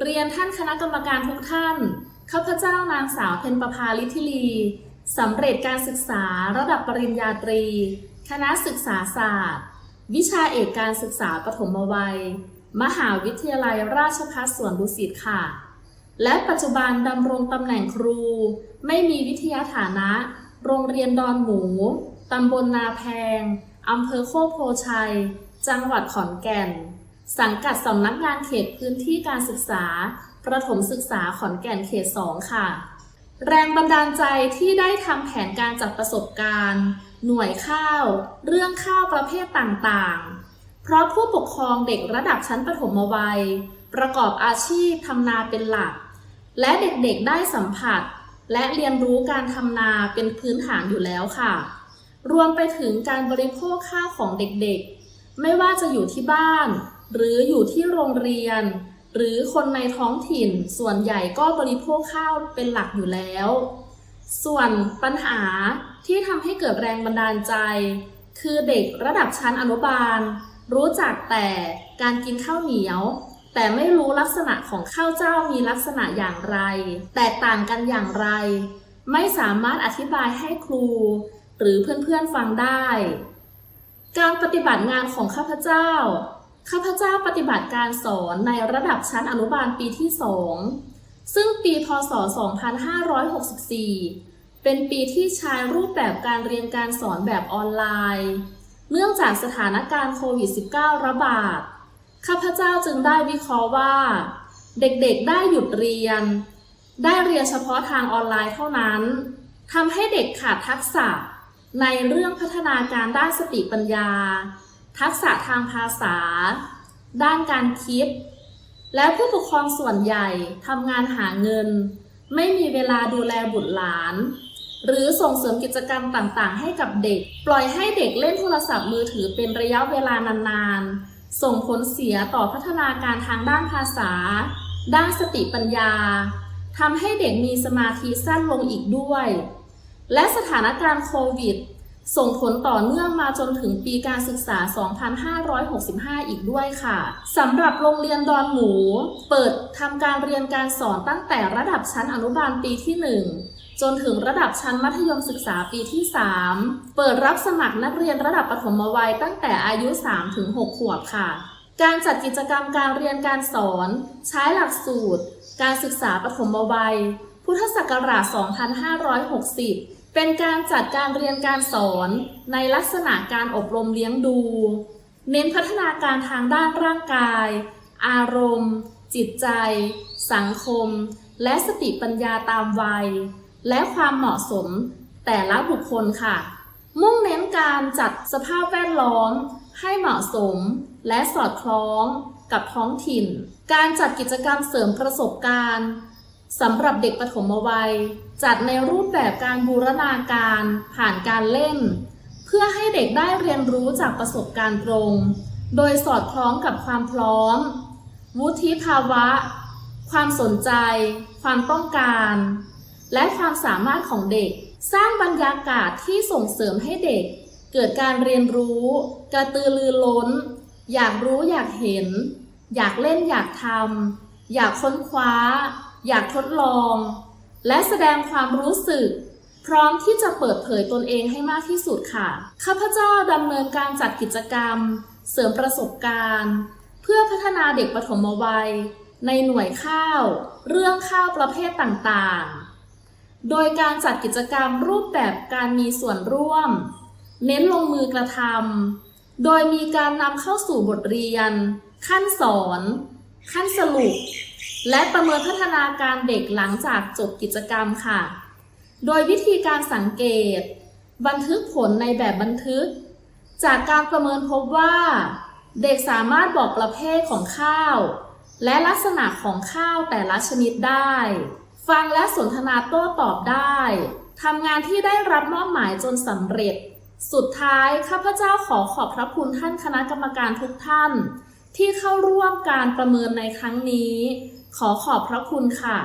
เรียนท่านคณะกรรมการทุกท่าน ข้าพเจ้านางสาวเพ็ญประภาลิธิลีสำเร็จการศึกษาระดับปริญญาตรี คณะศึกษาศาสตร์ วิชาเอกการศึกษาปฐมวัย มหาวิทยาลัยราชภัฏสวนดุสิตค่ะ และปัจจุบันดำรงตำแหน่งครู ไม่มีวิทยาฐานะ โรงเรียนดอนหมู ตำบลนาแพง อำเภอโคกโพชัย จังหวัดขอนแก่น สังกัดสำนักงานเขตพื้นที่การศึกษา ประถมศึกษาขอนแก่นเขต 2 ค่ะ แรงบันดาลใจที่ได้ทำแผนการจัดประสบการณ์ หน่วยข้าว เรื่องข้าวประเภทต่างๆ เพราะผู้ปกครองเด็กระดับชั้นประถมวัย ประกอบอาชีพทำนาเป็นหลัก และเด็กๆได้สัมผัส และเรียนรู้การทำนาเป็นพื้นฐานอยู่แล้วค่ะ รวมไปถึงการบริโภคข้าวของเด็กๆ ไม่ว่าจะอยู่ที่บ้าน หรืออยู่ที่โรงเรียน หรือคนในท้องถิ่น ส่วนใหญ่ก็บริโภคข้าวเป็นหลักอยู่แล้ว ส่วนปัญหาที่ทำให้เกิดแรงบันดาลใจ คือเด็กระดับชั้นอนุบาล รู้จักแต่การกินข้าวเหนียว แต่ไม่รู้ลักษณะของข้าวเจ้ามีลักษณะอย่างไร แตกต่างกันอย่างไร ไม่สามารถอธิบายให้ครู หรือเพื่อนๆฟังได้ การปฏิบัติงานของข้าพเจ้า ข้าพเจ้าปฏิบัติการสอนในระดับชั้นอนุบาลปีที่ 2 ซึ่งปีพศ 2564 เป็นปีที่ใช้รูปแบบการเรียนการสอนแบบออนไลน์ เนื่องจากสถานการณ์โควิด -19 ระบาด ข้าพเจ้าจึงได้วิเคราะห์ว่า เด็กๆได้หยุดเรียน ได้เรียนเฉพาะทางออนไลน์เท่านั้นทำให้เด็กขาดทักษะในเรื่องพัฒนาการด้านสติปัญญา ทักษะทางภาษา ด้านการคิด และผู้ปกครองส่วนใหญ่ทำงานหาเงิน ไม่มีเวลาดูแลบุตรหลาน หรือส่งเสริมกิจกรรมต่างๆ ให้กับเด็ก ปล่อยให้เด็กเล่นโทรศัพท์มือถือเป็นระยะเวลานานๆ ส่งผลเสียต่อพัฒนาการทางด้านภาษา ด้านสติปัญญาทำให้เด็กมีสมาธิสั้นลงอีกด้วย และสถานการณ์โควิด ส่งผลต่อเนื่องมาจนถึงปีการศึกษา 2565 อีกด้วยค่ะสำหรับโรงเรียนดอนหมู เปิดทำการเรียนการสอนตั้งแต่ระดับชั้นอนุบาลปีที่ 1จนถึงระดับชั้นมัธยมศึกษาปีที่ 3 เปิดรับสมัครนักเรียนระดับปฐมวัยตั้งแต่อายุ3-6ขวบค่ะ การจัดกิจกรรมการเรียนการสอน ใช้หลักสูตร การศึกษาปฐมวัย พุทธศักราช 2560 เป็นการจัดการเรียนการสอนในลักษณะการอบรมเลี้ยงดู เน้นพัฒนาการทางด้านร่างกาย อารมณ์ จิตใจ สังคม และสติปัญญาตามวัย และความเหมาะสมแต่ละบุคคลค่ะ มุ่งเน้นการจัดสภาพแวดล้อม ให้เหมาะสม และสอดคล้องกับท้องถิ่น การจัดกิจกรรมเสริมประสบการณ์สำหรับเด็กปฐมวัย จัดในรูปแบบการบูรณาการผ่านการเล่น เพื่อให้เด็กได้เรียนรู้จากประสบการณ์ตรง โดยสอดคล้องกับความพร้อม วุฒิภาวะ ความสนใจ ความต้องการ และความสามารถของเด็ก สร้างบรรยากาศที่ส่งเสริมให้เด็ก เกิดการเรียนรู้ กระตือรือร้น อยากรู้อยากเห็น อยากเล่นอยากทำอยากค้นคว้า อยากทดลอง และแสดงความรู้สึก พร้อมที่จะเปิดเผยตนเองให้มากที่สุดค่ะ ข้าพเจ้าดำเนินการจัดกิจกรรม เสริมประสบการณ์ เพื่อพัฒนาเด็กปฐมวัย ในหน่วยข้าว เรื่องข้าวประเภทต่างๆ โดยการจัดกิจกรรมรูปแบบการมีส่วนร่วม เน้นลงมือกระทำโดยมีการนำเข้าสู่บทเรียน ขั้นสอน ขั้นสรุป และประเมินพัฒนาการเด็กหลังจากจบกิจกรรมค่ะ โดยวิธีการสังเกต บันทึกผลในแบบบันทึก จากการประเมินพบว่า เด็กสามารถบอกประเภทของข้าว และลักษณะของข้าวแต่ละชนิดได้ ฟังและสนทนาโต้ตอบได้ทำงานที่ได้รับมอบหมายจนสำเร็จ สุดท้ายข้าพเจ้าขอขอบพระคุณท่านคณะกรรมการทุกท่าน ที่เข้าร่วมการประเมินในครั้งนี้ขอขอบพระคุณค่ะ